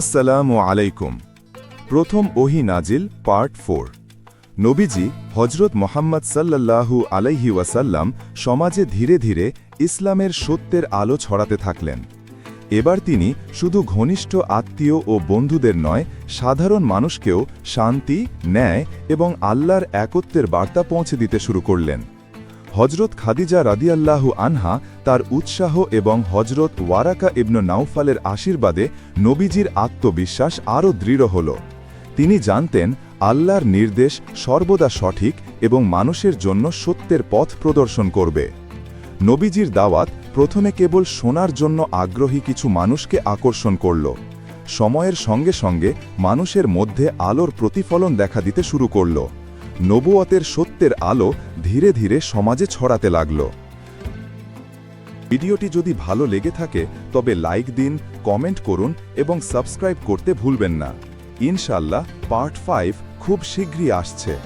আসসালামু আলাইকুম। প্রথম ওহি নাজিল, পার্ট ফোর। নবীজি হজরত মোহাম্মদ সাল্লাল্লাহু আলাইহি ওয়াসাল্লাম সমাজে ধীরে ধীরে ইসলামের সত্যের আলো ছড়াতে থাকলেন। এবার তিনি শুধু ঘনিষ্ঠ আত্মীয় ও বন্ধুদের নয়, সাধারণ মানুষকেও শান্তি, ন্যায় এবং আল্লাহর একত্বের বার্তা পৌঁছে দিতে শুরু করলেন। হজরত খাদিজা রাদিয়াল্লাহু আনহা তার উৎসাহ এবং হজরত ওয়ারাকা ইবনু নাউফালের আশীর্বাদে নবীজির আত্মবিশ্বাস আরও দৃঢ় হল। তিনি জানতেন, আল্লাহর নির্দেশ সর্বদা সঠিক এবং মানুষের জন্য সত্যের পথ প্রদর্শন করবে। নবীজির দাওয়াত প্রথমে কেবল শোনার জন্য আগ্রহী কিছু মানুষকে আকর্ষণ করল। সময়ের সঙ্গে সঙ্গে মানুষের মধ্যে আলোর প্রতিফলন দেখা দিতে শুরু করল। নবুয়তের সত্যের আলো ধীরে ধীরে সমাজে ছড়াতে লাগল। ভিডিওটি যদি ভালো লেগে থাকে, তবে লাইক দিন, কমেন্ট করুন এবং সাবস্ক্রাইব করতে ভুলবেন না। ইনশাল্লাহ পার্ট ফাইভ খুব শীঘ্রই আসছে।